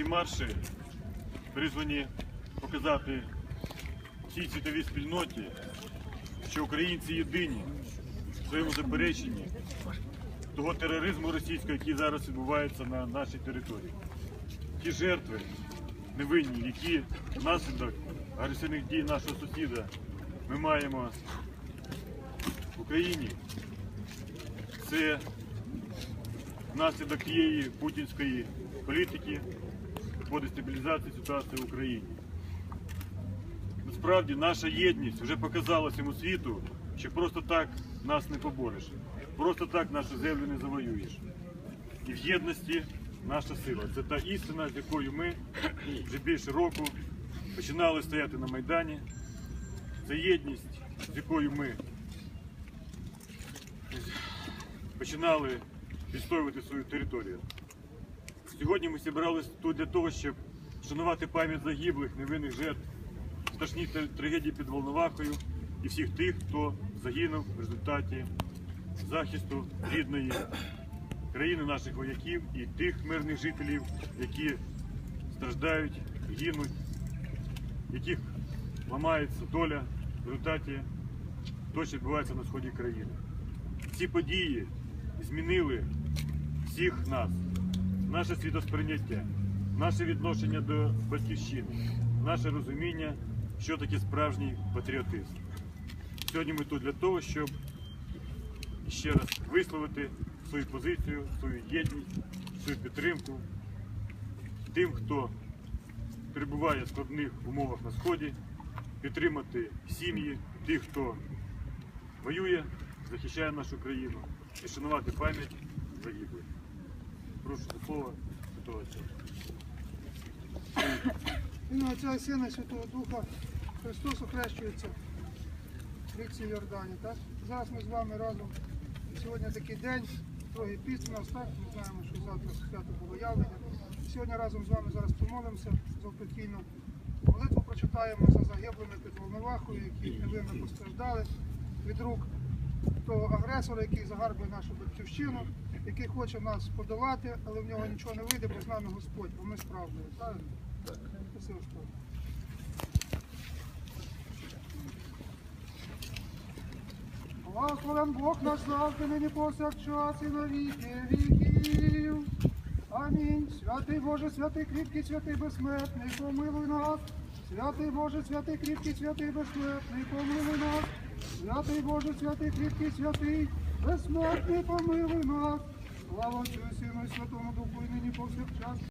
Ці марші призвані показати всій світовій спільноті, що українці єдині в своєму запереченні того тероризму російського, який зараз відбувається на нашій території. Ті жертви невинні, які внаслідок агресивних дій нашого сусіда ми маємо в Україні, це внаслідок тієї путінської політики по дестабілізації ситуації в Україні. Насправді наша єдність вже показала всьому світу, що просто так нас не побореш, просто так нашу землю не завоюєш. І в єдності наша сила. Це та істина, з якою ми вже більше року починали стояти на Майдані. Це єдність, з якою ми починали відстоювати свою територію. Сьогодні ми зібралися тут для того, щоб шанувати пам'ять загиблих, невинних жертв, страшні трагедії під Волновахою і всіх тих, хто загинув в результаті захисту рідної країни наших вояків і тих мирних жителів, які страждають, гинуть, яких ламається доля в результаті того, що відбувається на сході країни. Ці події змінили всіх нас, наше світосприйняття, наше відношення до батьківщини, наше розуміння, що таке справжній патріотизм. Сьогодні ми тут для того, щоб ще раз висловити свою позицію, свою єдність, свою підтримку тим, хто перебуває в складних умовах на сході, підтримати сім'ї тих, хто воює, захищає нашу країну і шанувати пам'ять загиблих. Прошу до слова Святого Отця. Сина Святого Духа Христос охрещується в річці Йордані. Так? Зараз ми з вами разом. Сьогодні такий день, трохи піст у нас, так? Ми знаємо, що завтра свято Богоявлення. Сьогодні разом з вами зараз помолимося завпокійно. Молитву прочитаємо за загиблими під Волновахою, які невинно постраждали від рук того агресора, який загарбує нашу батьківщину, який хоче нас подолати, але в нього нічого не вийде, бо з нами Господь, бо ми справжні. Правильно? Господь. Благословен Бог наш завжди, нині повсякчас і на віки віків. Амінь. Святий Боже, святий кріпкий, святий безсмертний, помилуй нас. Святий Боже, святий кріпкий, святий безсмертний, помилуй нас. Святий Боже, святий кріпкий, святий, безсмертний, помилуй нас. Слава Отцю Сину і Святому Духу, і нині повсякчас.